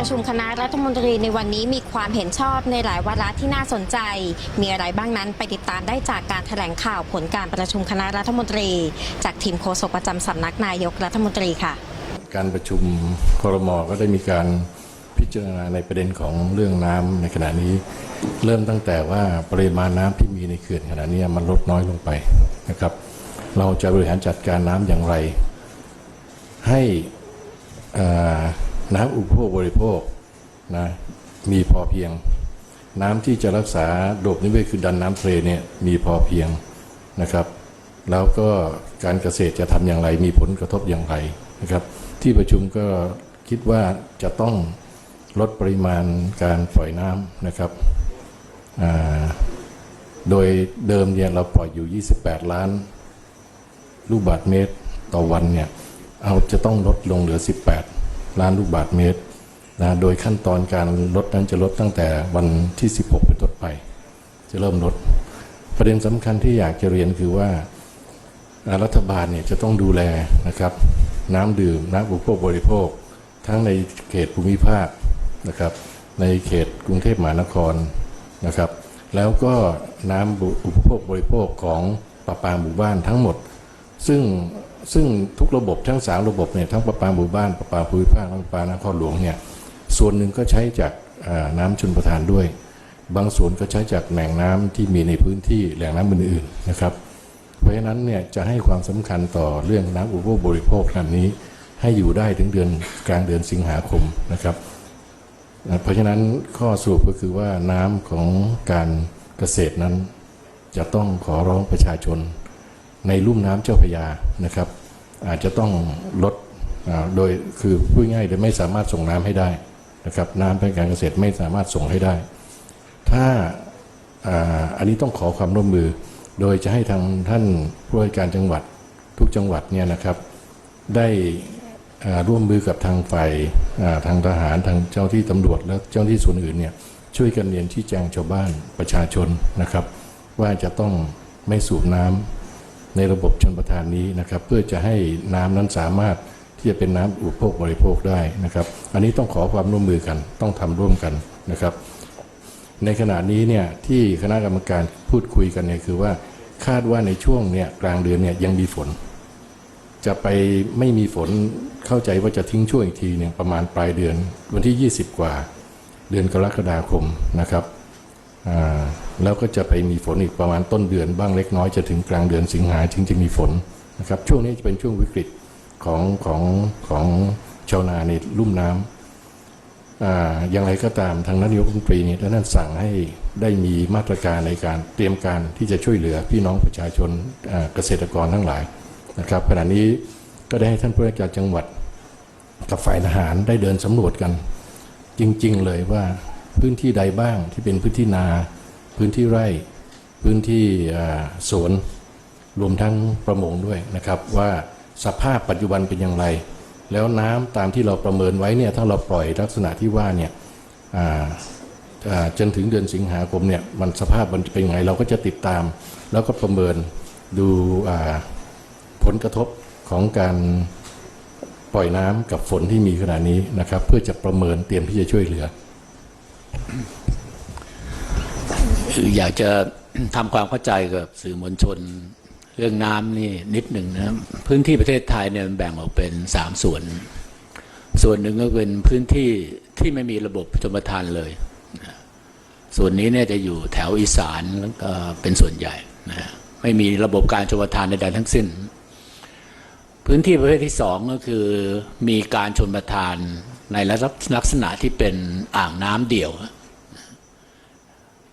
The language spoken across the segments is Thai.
ประชุมคณะรัฐมนตรีในวันนี้มีความเห็นชอบในหลายวาระที่น่าสนใจ มีอะไรบ้างนั้นไปติดตามได้จากการแถลงข่าวผลการประชุมคณะรัฐมนตรี จากทีมโฆษกประจำสำนักนายกรัฐมนตรีค่ะ การประชุมครมก็ได้มีการพิจารณาในประเด็นของเรื่องน้ำในขณะนี้ เริ่มตั้งแต่ว่าปริมาณน้ำที่มีในเขื่อนขณะนี้มันลดน้อยลงไปนะครับ เราจะบริหารจัดการน้ำอย่างไร ให้อ่า น้ำอุปโภคบริโภคนะมีพอเพียง น้ำที่จะรักษาโดบนิเวศคือดันน้ำทะเลเนี่ยมีพอเพียงนะครับ แล้วก็การเกษตรจะทำอย่างไร มีผลกระทบอย่างไรนะครับ ที่ประชุมก็คิดว่าจะต้องลดปริมาณการปล่อยน้ำนะครับโดยเดิมเนี่ยเราปล่อยอยู่ 28 ล้าน ลูกบาทเมตรต่อวันเนี่ย เอาจะต้องลดลงเหลือ 18 ล้านลูกบาทเมตรนะโดยขั้นตอนการลดนั้นจะลดตั้งแต่วันที่ 16 เป็นต้นไป จะเริ่มลด ประเด็นสำคัญที่อยากจะเรียนคือว่ารัฐบาลเนี่ยจะต้องดูแลนะครับน้ำดื่มน้ำอุปโภคบริโภค ทั้งในเขตภูมิภาคนะครับในเขตกรุงเทพมหานครนะครับ แล้วก็น้ำอุปโภคบริโภคของประปาหมู่บ้านทั้งหมด ซึ่ง ซึ่งทุกระบบทั้งสามระบบเนี่ยทั้งประปาหมู่บ้านประปาภูมิภาคและประปานครหลวงเนี่ยส่วนหนึ่งก็ใช้จากน้ำชนประทานด้วย บางส่วนก็ใช้จากแหล่งน้ำที่มีในพื้นที่แหล่งน้ำอื่นๆนะครับ เพราะฉะนั้นเนี่ยจะให้ความสำคัญต่อเรื่องน้ำอุปโภคบริโภคแบบนี้ ให้อยู่ได้ถึงเดือนกลางเดือนสิงหาคมนะครับ เพราะฉะนั้นข้อสรุปก็คือว่าน้ำของการเกษตรนั้น จะต้องขอร้องประชาชน ในลุ่มน้ำเจ้าพยานะครับ อาจจะต้องลดโดยคือพูดง่ายๆโดยไม่สามารถส่งน้ำให้ได้นะครับ น้ำเพื่อการเกษตรไม่สามารถส่งให้ได้ ถ้าอ่าอันนี้ต้องขอความร่วมมือ โดยจะให้ทางท่านผู้ว่าการจังหวัดทุกจังหวัดเนี่ยนะครับ ได้อ่าร่วมมือกับทางฝ่ายอ่าทางทหารทางเจ้าที่ตำรวจและเจ้าที่ส่วนอื่นเนี่ยช่วยกันเรียนที่แจ้งชาวบ้านประชาชนนะครับ ว่าจะต้องไม่สูบน้ำ ในระบบชนประทานนี้นะครับเพื่อจะให้น้ำนั้นสามารถที่จะเป็นน้ำอุปโภคบริโภคได้นะครับ อันนี้ต้องขอความร่วมมือกันต้องทำร่วมกันนะครับ ในขณะนี้เนี่ยที่คณะกรรมการพูดคุยกันเนี่ยคือว่าคาดว่าในช่วงเนี่ยกลางเดือนเนี่ยยังมีฝน จะไปไม่มีฝนเข้าใจว่าจะทิ้งช่วงอีกทีเนี่ยประมาณปลายเดือนวันที่ 20 กว่า เดือนกรกฎาคมนะครับ แล้วก็จะไปมีฝนอีกประมาณต้นเดือนบ้างเล็กน้อยจะถึงกลางเดือนสิงหาถึงจะมีฝนนะครับช่วงนี้จะเป็นช่วงวิกฤตของของของชาวนาในลุ่มน้ำอ่าอย่างไรก็ตามทางนายกรัฐมนตรีเนี่ยท่านสั่งให้ได้มีมาตรการในการเตรียมการที่จะช่วยเหลือพี่น้องประชาชนเกษตรกรทั้งหลายนะครับขณะนี้ก็ได้ให้ท่านผู้ว่าการจังหวัดกับฝ่ายทหารได้เดินสำรวจกัน จริง ๆ เลยว่า พื้นที่ใดบ้างที่เป็นพื้นที่นา พื้นที่ไร่ พื้นที่สวนรวมทั้งประมงด้วยนะครับ ว่าสภาพปัจจุบันเป็นอย่างไร แล้วน้ำตามที่เราประเมินไว้เนี่ยถ้าเราปล่อยลักษณะที่ว่าเนี่ยจนถึงเดือนสิงหาคมเนี่ยมันสภาพมันเป็นยังไงเราก็จะติดตาม แล้วก็ประเมินดูผลกระทบของการปล่อยน้ำกับฝนที่มีขณะนี้นะครับ เพื่อจะประเมินเตรียมที่จะช่วยเหลือ คื อยากจะทำความเข้าใจกับสื่อมวลชนเรื่องน้ำนี่นิดหนึ่งนะพื้นที่ประเทศไทยเนี่ยมันแบ่งออกเป็นสามส่วน ส่วนหนึ่งก็เป็นพื้นที่ที่ไม่มีระบบชมประทานเลย ส่วนนี้เนี่ยจะอยู่แถวอีสานแล้วก็เป็นส่วนใหญ่นะไม่มีระบบการชมประทานใดๆทั้งสิ้น พื้นที่ประเภทที่สองก็คือมีการชนประทานในลักษณะที่เป็นอ่างน้ำเดี่ยว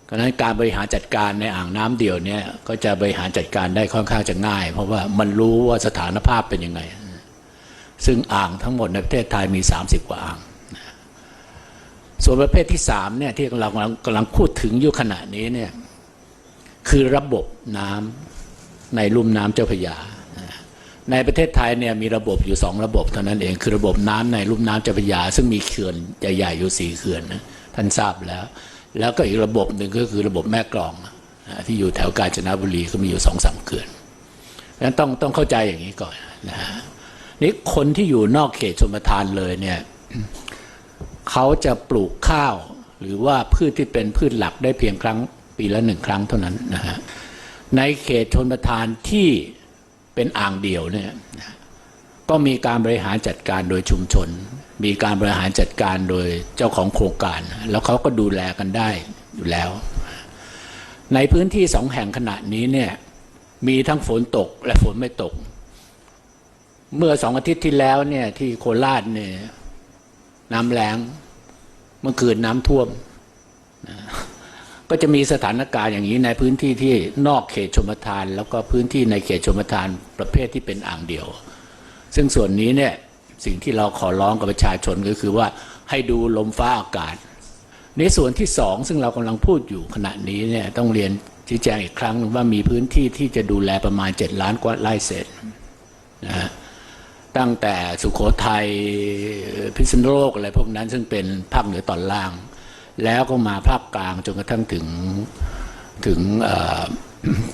เพราะฉะนั้นการบริหารจัดการในอ่างน้ำเดี่ยวเนี่ยก็จะบริหารจัดการได้ค่อนข้างจะง่าย เพราะว่ามันรู้ว่าสถานภาพเป็นยังไง ซึ่งอ่างทั้งหมดในประเทศไทยมี 30 กว่าอ่าง ส่วนประเภทที่สามเนี่ยที่เรากำลังกำลังพูดถึงอยู่ขณะนี้เนี่ยคือระบบน้ำในลุ่มน้ำเจ้าพระยา ในประเทศไทยเนี่ยมีระบบอยู่สองระบบเท่านั้นเองคือระบบน้ำในลุ่มน้ำเจ้าพระยา ซึ่งมีเขื่อนใหญ่ๆอยู่สี่เขื่อนนะท่านทราบแล้ว แล้วก็อีกระบบหนึ่งก็คือระบบแม่กลองที่อยู่แถวกาญจนบุรีก็มีอยู่สองสามเขื่อนดังนั้นต้องต้องเข้าใจอย่างนี้ก่อนนะฮะนี่คนที่อยู่นอกเขตชมประทานเลยเนี่ยเขาจะปลูกข้าว หรือว่าพืชที่เป็นพืชหลักได้เพียงครั้งปีละหนึ่งครั้งเท่านั้นนะฮะในเขตชนประทานที่เป็นอ่างเดี่ยวเนี่ย ก็มีการบริหารจัดการโดยชุมชน มีการบริหารจัดการโดยเจ้าของโครงการ แล้วเขาก็ดูแลกันได้อยู่แล้ว ในพื้นที่สองแห่งขณะนี้เนี่ยมีทั้งฝนตกและฝนไม่ตก เมื่อสองอาทิตย์ที่แล้วเนี่ยที่โคราชเนี่ยน้ำแล้งเมื่อคืนน้ำท่วม ก็จะมีสถานการณ์อย่างนี้ในพื้นที่ที่นอกเขตชมทาน แล้วก็พื้นที่ในเขตชมทานประเภทที่เป็นอ่างเดียว ซึ่งส่วนนี้เนี่ยสิ่งที่เราขอร้องกับประชาชนก็คือว่าให้ดูลมฟ้าอากาศ ในส่วนที่สองซึ่งเรากำลังพูดอยู่ขณะนี้เนี่ยต้องเรียนชี้แจงอีกครั้งว่ามีพื้นที่ที่จะดูแลประมาณ 7 ล้านกว่าไร่เศษนะฮะตั้งแต่สุขโขทัยพิษณุโลกอะไรพวกนั้นซึ่งเป็นภาคเหนือตอนล่าง แล้วก็มาภาคกลางจนกระทั่งถึงถึงอ่อ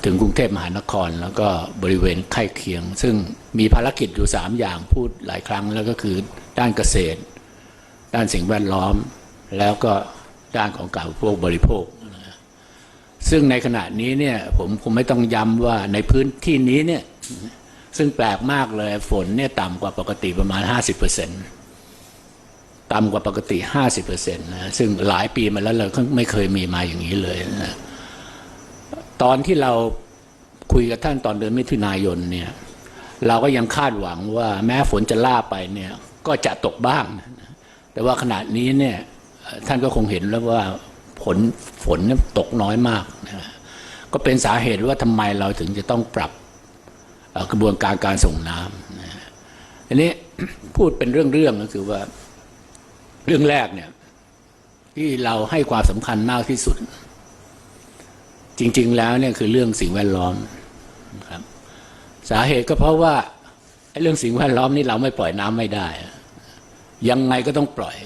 ถึงกรุงเทพมหานคร แล้วก็บริเวณใกล้เคียง ซึ่งมีภารกิจอยู่ 3 อย่างพูดหลายครั้งแล้วก็คือด้านเกษตร ด้านสิ่งแวดล้อม แล้วก็ด้านของการอุปโภคบริโภค ซึ่งในขณะนี้เนี่ยผมคงไม่ต้องย้ำว่าในพื้นที่นี้เนี่ยซึ่งแปลกมากเลยฝนเนี่ยต่ำกว่าปกติประมาณ 50%ต่ำกว่าปกติ 50%นะซึ่งหลายปีมาแล้วเราไม่เคยมีมาอย่างนี้เลยนะ ตอนที่เราคุยกับท่านตอนเดือนมิถุนายนเนี่ยเราก็ยังคาดหวังว่าแม้ฝนจะล่าไปเนี่ยก็จะตกบ้าง แต่ว่าขณะนี้เนี่ยท่านก็คงเห็นแล้วว่าผลฝนเนี่ยตกน้อยมากนะก็เป็นสาเหตุว่าทำไมเราถึงจะต้องปรับกระบวนการการส่งน้ำนะอันนี้พูดเป็นเรื่องๆก็คือว่าเรื่องแรกเนี่ยที่เราให้ความสำคัญมากที่สุด จริง ๆ แล้วเนี่ยคือเรื่องสิ่งแวดล้อมนะครับ สาเหตุก็เพราะว่าไอ้เรื่องสิ่งแวดล้อมนี่เราไม่ปล่อยน้ำไม่ได้ ยังไงก็ต้องปล่อย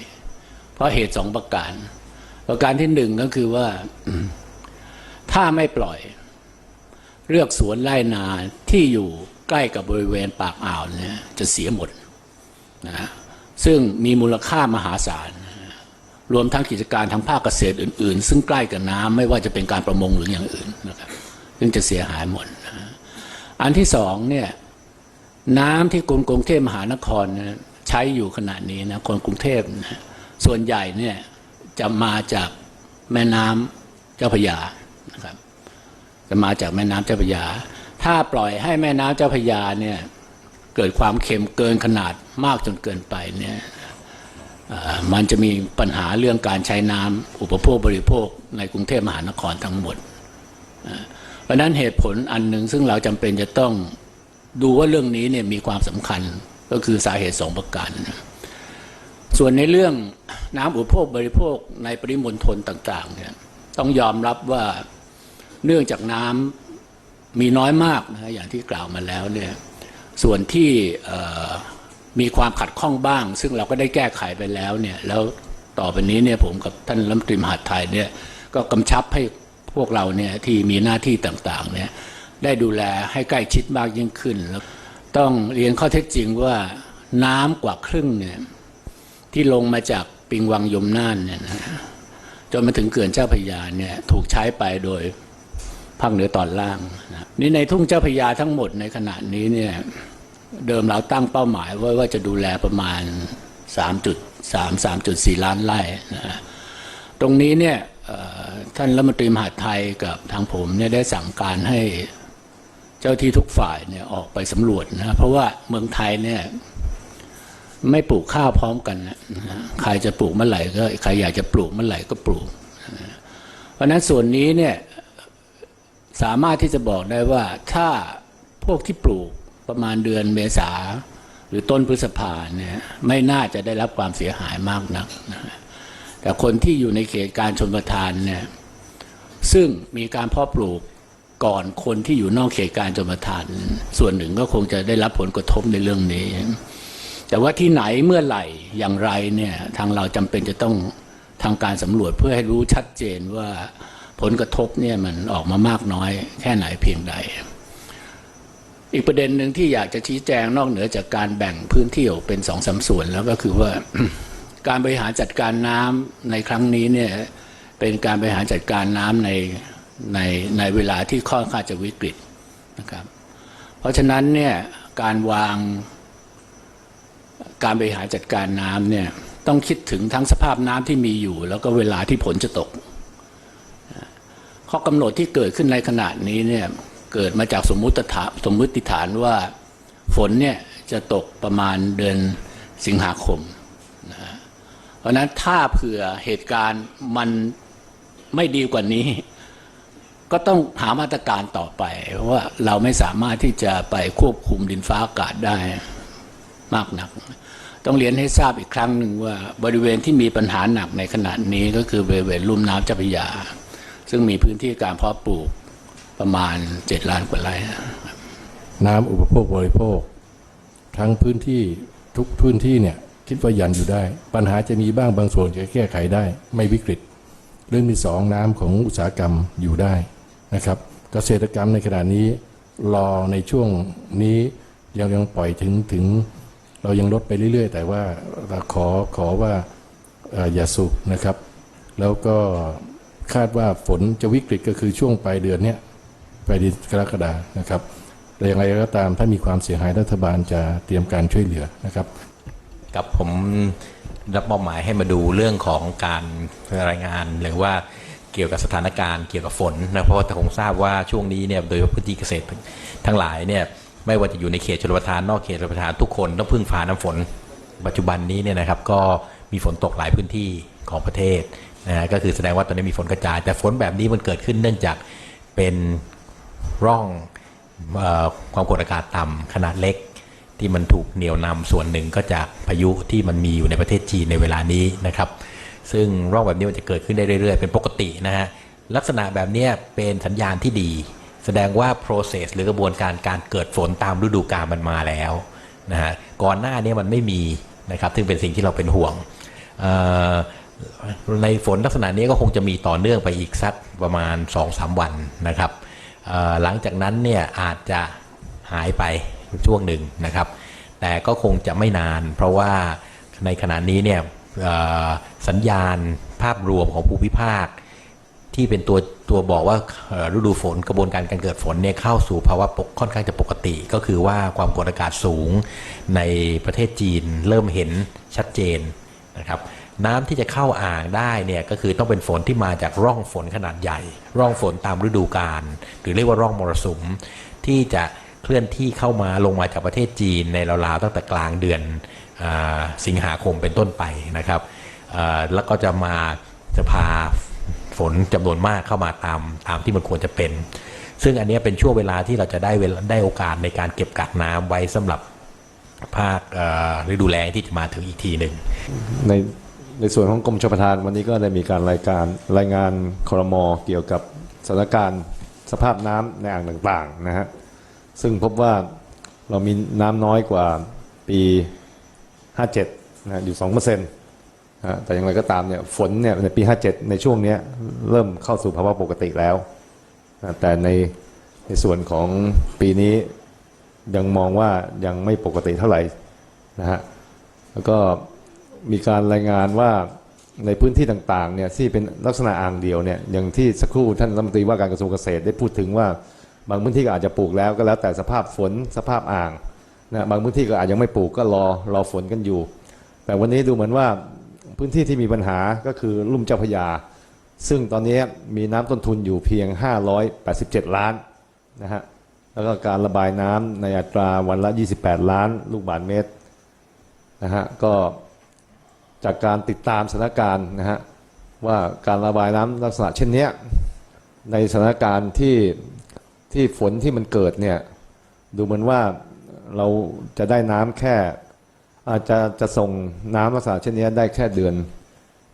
เพราะเหตุสองประการ ประการที่หนึ่งก็คือว่า ถ้าไม่ปล่อย เลือกสวนไร่นาที่อยู่ใกล้กับบริเวณปากอ่าวเนี่ยจะเสียหมดนะซึ่งมีมูลค่ามหาศาล รวมทั้งกิจการทางภาคเกษตรอื่น ๆ ซึ่งใกล้กับน้ำไม่ว่าจะเป็นการประมงหรืออย่างอื่นนะครับซึ่งจะเสียหายหมดอันที่สองเนี่ยน้ำที่กรุงกรุงเทพมหานครใช้อยู่ขณะนี้นะคนกรุงเทพนะส่วนใหญ่เนี่ยจะมาจากแม่น้ำเจ้าพยานะครับจะมาจากแม่น้ำเจ้าพยา ถ้าปล่อยให้แม่น้ำเจ้าพยาเนี่ยเกิดความเค็มเกินขนาดมากจนเกินไปเนี่ย มันจะมีปัญหาเรื่องการใช้น้ำอุปโภคบริโภคในกรุงเทพมหานครทั้งหมด เพราะนั้นเหตุผลอันหนึ่งซึ่งเราจำเป็นจะต้องดูว่าเรื่องนี้เนี่ยมีความสำคัญก็คือสาเหตุสองประการนะส่วนในเรื่องน้ำอุปโภคบริโภคในปริมณฑลต่างๆเนี่ยต้องยอมรับว่าเนื่องจากน้ำมีน้อยมากนะอย่างที่กล่าวมาแล้วเนี่ยส่วนที่ มีความขัดข้องบ้าง ซึ่งเราก็ได้แก้ไขไปแล้วเนี่ยแล้วต่อไปนี้เนี่ยผมกับท่านรัฐมนตรีมหาดไทยเนี่ยก็กำชับให้พวกเราเนี่ยที่มีหน้าที่ต่างๆเนี่ยได้ดูแลให้ใกล้ชิดมากยิ่งขึ้นแล้วต้องเรียนข้อเท็จจริงว่าน้ำกว่าครึ่งเนี่ยที่ลงมาจากปิงวังยมน่านเนี่ยนะจนมาถึงเขื่อนเจ้าพระยาเนี่ยถูกใช้ไปโดยภาคเหนือตอนล่างนะนี่ในทุ่งเจ้าพระยาทั้งหมดในขณะนี้เนี่ย เดิมเราตั้งเป้าหมายไว้ว่าจะดูแลประมาณ 3.3 3.4 ล้านไร่นะตรงนี้เนี่ยท่านรัฐมนตรีมหาดไทยกับทางผมเนี่ยได้สั่งการให้เจ้าที่ทุกฝ่ายเนี่ยออกไปสำรวจนะเพราะว่าเมืองไทยเนี่ยไม่ปลูกข้าวพร้อมกันนะใครจะปลูกเมื่อไหร่ก็ใครอยากจะปลูกเมื่อไหร่ก็ปลูก เพราะนั้นส่วนนี้เนี่ยสามารถที่จะบอกได้ว่าถ้าพวกที่ปลูก ประมาณเดือนเมษาหรือต้นพฤษภาเนี่ยไม่น่าจะได้รับความเสียหายมากนักนะแต่คนที่อยู่ในเขตการชนประทานเนี่ยซึ่งมีการเพาะปลูกก่อนคนที่อยู่นอกเขตการชนประทาน ส่วนหนึ่งก็คงจะได้รับผลกระทบในเรื่องนี้ แต่ว่าที่ไหนเมื่อไหร่อย่างไรเนี่ยทางเราจำเป็นจะต้องทางการสำรวจเพื่อให้รู้ชัดเจนว่าผลกระทบเนี่ยมันออกมามากน้อยแค่ไหนเพียงใด อีกประเด็นหนึ่งที่อยากจะชี้แจงนอกเหนือจากการแบ่งพื้นที่ออกเป็นสองสามส่วนแล้วก็คือว่าการบริหารจัดการน้ำในครั้งนี้เนี่ยเป็นการบริหารจัดการน้ำในในในเวลาที่ค่อนข้างจะวิกฤตนะครับ เพราะฉะนั้นเนี่ยการวางการบริหารจัดการน้ำเนี่ยต้องคิดถึงทั้งสภาพน้ำที่มีอยู่ แล้วก็เวลาที่ฝนจะตก ข้อกำหนดที่เกิดขึ้นในขณะนี้เนี่ย เกิดมาจากสมมุติฐานสมมติฐานว่าฝนเนี่ยจะตกประมาณเดือนสิงหาคมนะเพราะฉะนั้นถ้าเผื่อเหตุการณ์มันไม่ดีกว่านี้ ก็ต้องหามาตรการต่อไป เพราะว่าเราไม่สามารถที่จะไปควบคุมดินฟ้าอากาศได้มากนัก ต้องเรียนให้ทราบอีกครั้งหนึ่งว่าบริเวณที่มีปัญหาหนักในขณะนี้ก็คือบริเวณลุ่มน้ำเจ้าพระยา ซึ่งมีพื้นที่การเพาะปลูก ประมาณ7ล้านกว่าไร่น้ำอุปโภคบริโภค ทั้งพื้นที่ทุกพื้นที่เนี่ยคิดว่ายันอยู่ได้ ปัญหาจะมีบ้างบางส่วนจะแก้ไขได้ ไม่วิกฤต เรื่องที่สองน้ำของอุตสาหกรรมอยู่ได้นะครับเกษตรกรรมในขณะนี้รอในช่วงนี้ยังยังปล่อยถึงถึง เรายังลดไปเรื่อย ๆ แต่ว่าเราขอขอว่าเอ่ออย่าสูบนะครับ แล้วก็คาดว่าฝนจะวิกฤตก็คือช่วงปลายเดือนเนี้ย ไปเดือนกรกฎานะครับแต่อย่างไรก็ตามถ้ามีความเสียหายรัฐบาลจะเตรียมการช่วยเหลือนะครับ กับผมรับมอบหมายให้มาดูเรื่องของการรายงานหรือว่าเกี่ยวกับสถานการณ์เกี่ยวกับฝนนะเพราะว่าคงทราบว่าช่วงนี้เนี่ยโดยพาะพื้นที่เกษตรทั้งหลายเนี่ยไม่ว่าจะอยู่ในเขตชลประทานนอกเขตชลประทานทุกคนต้องพึ่งพาน้ำฝน ปัจจุบันนี้เนี่ยนะครับก็มีฝนตกหลายพื้นที่ของประเทศนะก็คือแสดงว่าตอนนี้มีฝนกระจาย แต่ฝนแบบนี้มันเกิดขึ้นเนื่องจากเป็น ร่องอความกดอากาศต่ำขนาดเล็ก ที่มันถูกเหนี่ยวนำส่วนหนึ่งก็จากพายุที่มันมีอยู่ในประเทศจีนในเวลานี้นะครับ ซึ่งร่องแบบนี้มันจะเกิดขึ้นได้เรื่อย ๆ เป็นปกตินะฮะลักษณะแบบนี้เป็นสัญญาณที่ดี แสดงว่า process หรือกระบวนการการเกิดฝนตามฤดูกาลมันมาแล้วนะฮะก่อนหน้านี้มันไม่มีนะครับซึ่งเป็นสิ่งที่เราเป็นห่วงในฝนลักษณะนี้ก็คงจะมีต่อเนื่องไปอีกสักประมาณ 2-3 วันนะครับ หลังจากนั้นเนี่ยอาจจะหายไปช่วงหนึ่งนะครับ แต่ก็คงจะไม่นาน เพราะว่าในขณะนี้เนี่ยสัญญาณภาพรวมของภูมิภาค ที่เป็นตัวตัวบอกว่าฤดูฝนกระบวนการการเกิดฝนเนี่ยเข้าสู่ภาวะปกค่อนข้างจะปกติ ก็คือว่าความกดอากาศสูงในประเทศจีนเริ่มเห็นชัดเจนนะครับ น้ำที่จะเข้าอ่างได้เนี่ยก็คือต้องเป็นฝนที่มาจากร่องฝนขนาดใหญ่ ร่องฝนตามฤดูกาลหรือเรียกว่าร่องมรสุม ที่จะเคลื่อนที่เข้ามาลงมาจากประเทศจีนในราวๆตั้งแต่กลางเดือนอสิงหาคมเป็นต้นไปนะครับแล้วก็จะมาจะพาฝนจำนวนมากเข้ามาตามตามที่มันควรจะเป็น ซึ่งอันนี้เป็นช่วงเวลาที่เราจะได้เวลาได้โอกาสในการเก็บกักน้ำไว้สำหรับภาคฤดูแล้งที่จะมาถึงอีกทีหนึ่งใน ในส่วนของกรมชลประทานวันนี้ก็ได้มีการรายการรายงานครมเกี่ยวกับสถานการณ์สภาพน้ำในอ่างต่างๆนะฮะซึ่งพบว่าเรามีน้ำน้อยกว่าปี 57นะฮะอยู่2%นะฮะแต่อย่างไรก็ตามเนี่ยฝนเนี่ยในปี 57 ในช่วงนี้เริ่มเข้าสู่ภาวะปกติแล้ว แต่ในในส่วนของปีนี้ยังมองว่ายังไม่ปกติเท่าไหร่นะฮะแล้วก็ มีการรายงานว่าในพื้นที่ต่างๆเนี่ยที่เป็นลักษณะอ่างเดียวเนี่ยอย่างที่สักครู่ท่านรัฐมนตรีว่าการกระทรวงเกษตรได้พูดถึงว่า บางพื้นที่ก็อาจจะปลูกแล้วก็แล้วแต่สภาพฝนสภาพอ่างนะบางพื้นที่ก็อาจยังไม่ปลูกก็รอรอฝนกันอยู่ แต่วันนี้ดูเหมือนว่าพื้นที่ที่มีปัญหาก็คือลุ่มเจ้าพยา ซึ่งตอนนี้มีน้ำต้นทุนอยู่เพียง 587 ล้านนะฮะแล้วก็การระบายน้ำในอัตราวันละ 28 ล้าน ลูกบาศก์เมตรนะฮะก็ จากการติดตามสถานการณ์นะฮะว่าการระบายน้ำลักษณะเช่นนี้ในสถานการณ์ที่ที่ฝนที่มันเกิดเนี่ยดูเหมือนว่าเราจะได้น้ำแค่อาจจะจะส่งน้ำลักษณะเช่นนี้ได้แค่เดือน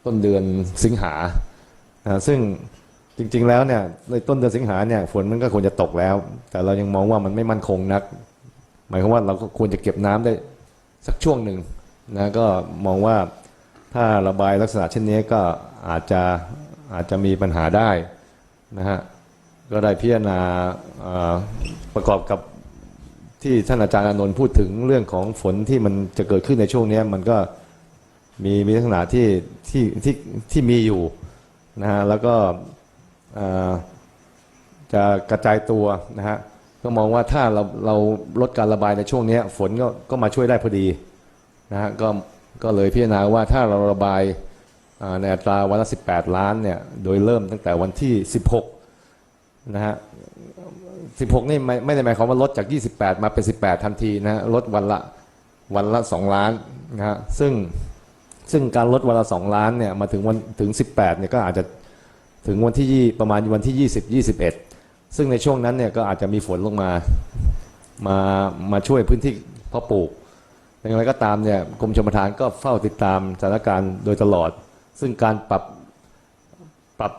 ต้นเดือนสิงหานะซึ่งจริงๆแล้วเนี่ยในต้นเดือนสิงหาเนี่ยฝนมันก็ควรจะตกแล้ว แต่เรายังมองว่ามันไม่มั่นคงนัก หมายความว่าเราก็ควรจะเก็บน้ำได้สักช่วงหนึ่งนะก็มองว่า ถ้าระบายลักษณะเช่นนี้ก็อาจจะอาจจะมีปัญหาได้นะฮะก็ได้พิจารณาประกอบกับที่ท่านอาจารย์อนนท์พูดถึงเรื่องของฝนที่มันจะเกิดขึ้นในช่วงนี้มันก็มีมีลักษณะที่ที่ที่ที่มีอยู่นะฮะแล้วก็จะกระจายตัวนะฮะก็มองว่าถ้าเราเราลดการระบายในช่วงนี้ฝนก็ก็มาช่วยได้พอดีนะฮะก็ ก็เลยพิจารณาว่าถ้าเราระบายในอัตราวันละ 18 ล้านเนี่ย โดยเริ่มตั้งแต่วันที่ 16 นะฮะ 16 นี่ไม่ไม่ได้หมายความว่าลดจาก 28 มาเป็น 18 ทันทีนะฮะ ลดวันละวันละ 2 ล้านนะฮะ ซึ่งซึ่งการลดวันละ 2 ล้านเนี่ย มาถึงวันถึง 18 เนี่ยก็อาจจะถึงวันที่ยี่ประมาณวันที่ 20 21 ซึ่งในช่วงนั้นเนี่ยก็อาจจะมีฝนลงมา มา มาช่วยพื้นที่เพาะปลูก อย่างไรก็ตามเนี่ยกรมชลประทานก็เฝ้าติดตามสถานการณ์โดยตลอด ซึ่งการปรับปรับ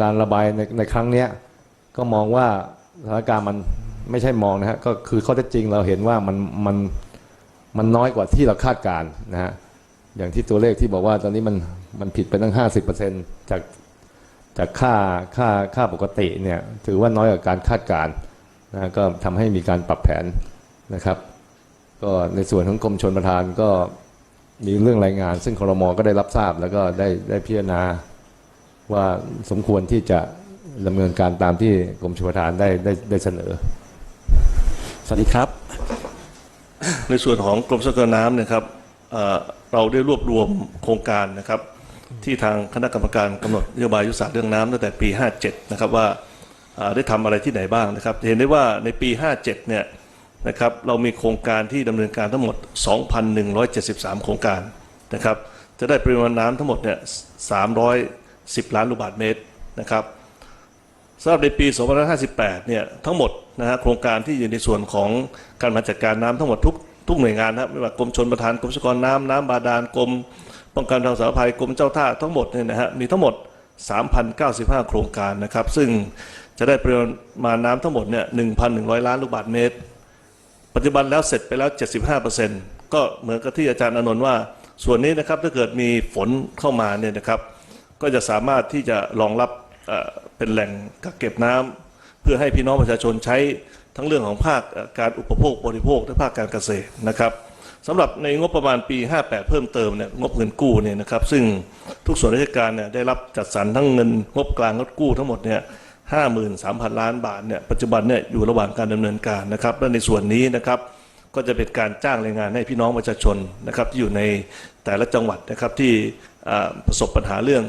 การระบายในในครั้งนี้ก็มองว่าสถานการณ์มันไม่ใช่มองนะฮะก็คือข้อเท็จจริงเราเห็นว่ามันมันมันน้อยกว่าที่เราคาดการณ์นะฮะอย่างที่ตัวเลขที่บอกว่าตอนนี้มันมันผิดไปตั้ง 50%จากจากค่าค่าค่าปกติเนี่ยถือว่าน้อยกว่าการคาดการณ์นะฮะก็ทำให้มีการปรับแผนนะครับ ก็ในส่วนของกรมชนประทานก็มีเรื่องรายงาน ซึ่งครมก็ได้รับทราบแล้วก็ได้ได้พิจารณาว่าสมควรที่จะดำเนินการตามที่กรมชลประทานได้ได้ได้เสนอ สวัสดีครับ ในส่วนของกรมสกัดน้ำเนะครับเอ่อเราได้รวบรวมโครงการนะครับ ที่ทางคณะกรรมการกำหนดนโยบายยุทธศาสตร์เรื่องน้ำตั้งแต่ปี 57 นะครับว่าเอ่อได้ทำอะไรที่ไหนบ้างนะครับเห็นได้ว่าในปี 57 เนี่ย นะครับเรามีโครงการที่ดำเนินการทั้งหมด 2,173 โครงการนะครับจะได้ปริมาณน้ำทั้งหมดเนี่ย 310 ล้านลูกบาศก์เมตรนะครับสำหรับในปี 2558 เนี่ยทั้งหมดนะฮะโครงการที่อยู่ในส่วนของการบริหาจัดการน้ำทั้งหมดทุกทุกหน่วยงานนะไม่ว่ากรมชนประทานกรมสกรน้ำน้ำบาดาลกรมป้องกันทางสาธารณภัยกรมเจ้าท่าทั้งหมดเนี่ยนะฮะมีทั้งหมด 3,095 โครงการนะครับซึ่งจะได้ปริมาณน้ำทั้งหมดเนี่ย 1,100 ล้านลูกบาศก์เมตร ปัจจุบันแล้วเสร็จไปแล้ว 75%ก็เหมือนกับที่อาจารย์อนนท์ว่า ส่วนนี้นะครับถ้าเกิดมีฝนเข้ามาเนี่ยนะครับ ก็จะสามารถที่จะรองรับเป็นแหล่งกักเก็บน้ำเพื่อให้พี่น้องประชาชนใช้ทั้งเรื่องของภาคการอุปโภคบริโภคและภาคการเกษตรนะครับสำหรับในงบประมาณปี 58 เพิ่มเติมเนี่ยงบเงินกู้เนี่ยนะครับซึ่งทุกส่วนราชการเนี่ยได้รับจัดสรรทั้งเงินงบกลางงบกู้ทั้งหมดเนี่ย 53,000 ล้านบาทเนี่ยปัจจุบันเนี่ยอยู่ระหว่างการดำเนินการนะครับและในส่วนนี้นะครับก็จะเป็นการจ้างแรงงานให้พี่น้องประชาชนนะครับที่อยู่ในแต่ละจังหวัดนะครับที่ประสบปัญหาเรื่อง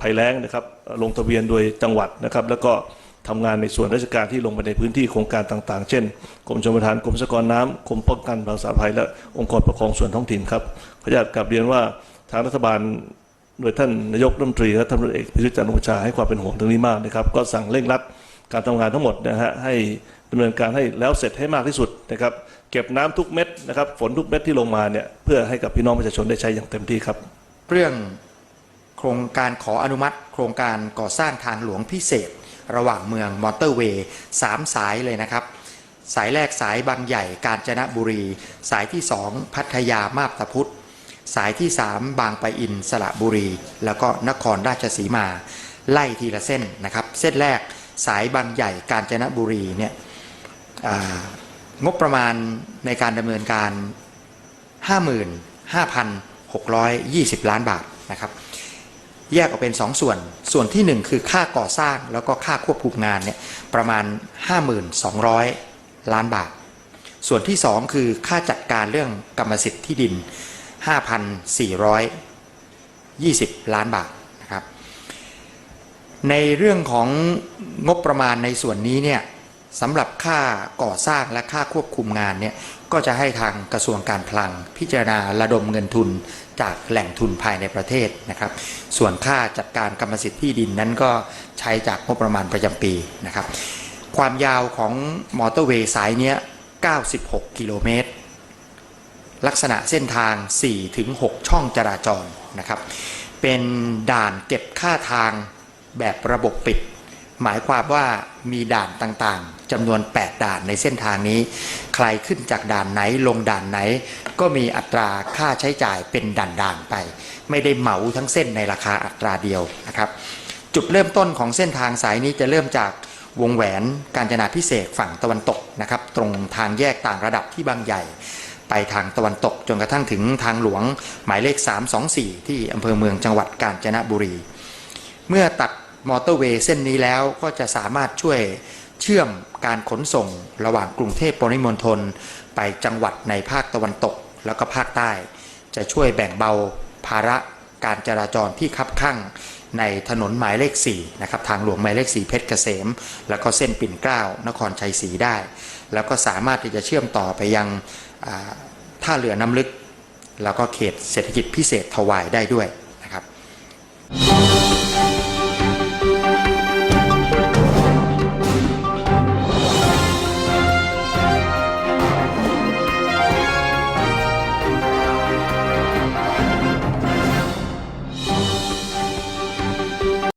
ภัยแล้งนะครับลงทะเบียนโดยจังหวัดนะครับ แล้วก็ทำงานในส่วนราชการที่ลงไปในพื้นที่โครงการต่างๆ เช่น กรมชลประทานกรมสกรน้ำกรมป้องกันภาษาภัยและองค์กรปกครองส่วนท้องถิ่นครับขออนุญาตกลับเรียนว่าทางรัฐบาล โดยท่านนายกรัฐมนตรีและท่านพลเอกพิจิตรจันทร์โอชาให้ความเป็นห่วงตรงนี้มากนะครับ ก็สั่งเร่งรัดการทำงานทั้งหมดนะฮะให้ดำเนินการให้แล้วเสร็จให้มากที่สุดนะครับ เก็บน้ำทุกเม็ดนะครับ ฝนทุกเม็ดที่ลงมาเนี่ยเพื่อให้กับพี่น้องประชาชนได้ใช้อย่างเต็มที่ครับ เรื่องโครงการขออนุมัติ โครงการก่อสร้างทางหลวงพิเศษ ระหว่างเมืองมอเตอร์เวย์สามสายเลยนะครับ สายแรกสายบางใหญ่กาญจนบุรี สายที่ 2 พัทยามาบตาพุธ สายที่ 3 บางปะอินสระบุรี แล้วก็นครราชสีมา ไล่ทีละเส้นนะครับ เส้นแรกสายบางใหญ่กาญจนบุรีเนี่ยงบประมาณในการดำเนินการ 55,620 ล้านบาทนะครับ แยกออกเป็น 2 ส่วน ส่วนทีหนึ่1 คือค่าก่อสร้างแล้วก็ค่าควบคุมงานเนี่ยประมาณ 5,200 ล้านบาท ส่วนที่ 2 คือค่าจัดการเรื่องกรรมสิทธิ์ที่ดิน 5,420 ล้านบาทนะครับ ในเรื่องของงบประมาณในส่วนนี้เนี่ยสำหรับค่าก่อสร้างและค่าควบคุมงานเนี่ยก็จะให้ทางกระทรวงการคลัง พิจารณาระดมเงินทุนจากแหล่งทุนภายในประเทศนะครับ ส่วนค่าจัดการกรรมสิทธิ์ที่ดินนั้นก็ใช้จากงบประมาณประจำปีนะครับ ความยาวของมอเตอร์เวย์สายเนี้ย96 กิโลเมตร ลักษณะเส้นทาง 4-6 ช่องจราจรนะครับ เป็นด่านเก็บค่าทางแบบระบบปิด หมายความว่ามีด่านต่างๆจำนวน 8 ด่านในเส้นทางนี้ ใครขึ้นจากด่านไหนลงด่านไหน ก็มีอัตราค่าใช้จ่ายเป็นด่านๆไป ไม่ได้เหมาทั้งเส้นในราคาอัตราเดียวนะครับ จุดเริ่มต้นของเส้นทางสายนี้จะเริ่มจากวงแหวนกาญจนาพิเศษฝั่งตะวันตกนะครับ ตรงทางแยกต่างระดับที่บางใหญ่ ไปทางตะวันตกจนกระทั่งถึงทางหลวงหมายเลข 324 ที่อำเภอเมืองจังหวัดกาญจนบุรี เมื่อตัดมอเตอร์เวย์เส้นนี้แล้วก็จะสามารถช่วยเชื่อมการขนส่งระหว่างกรุงเทพปริมณฑลไปจังหวัดในภาคตะวันตกแล้วก็ภาคใต้ จะช่วยแบ่งเบาภาระการจราจรที่คับข้างในถนนหมายเลข4นะครับทางหลวงหมายเลข 4 เพชรเกษม แล้วก็เส้นปิ่นเกล้านครชัยศรีได้ แล้วก็สามารถที่จะเชื่อมต่อไปยัง ท่าเรือน้ำลึก แล้วก็เขตเศรษฐกิจพิเศษทวายได้ด้วยนะครับ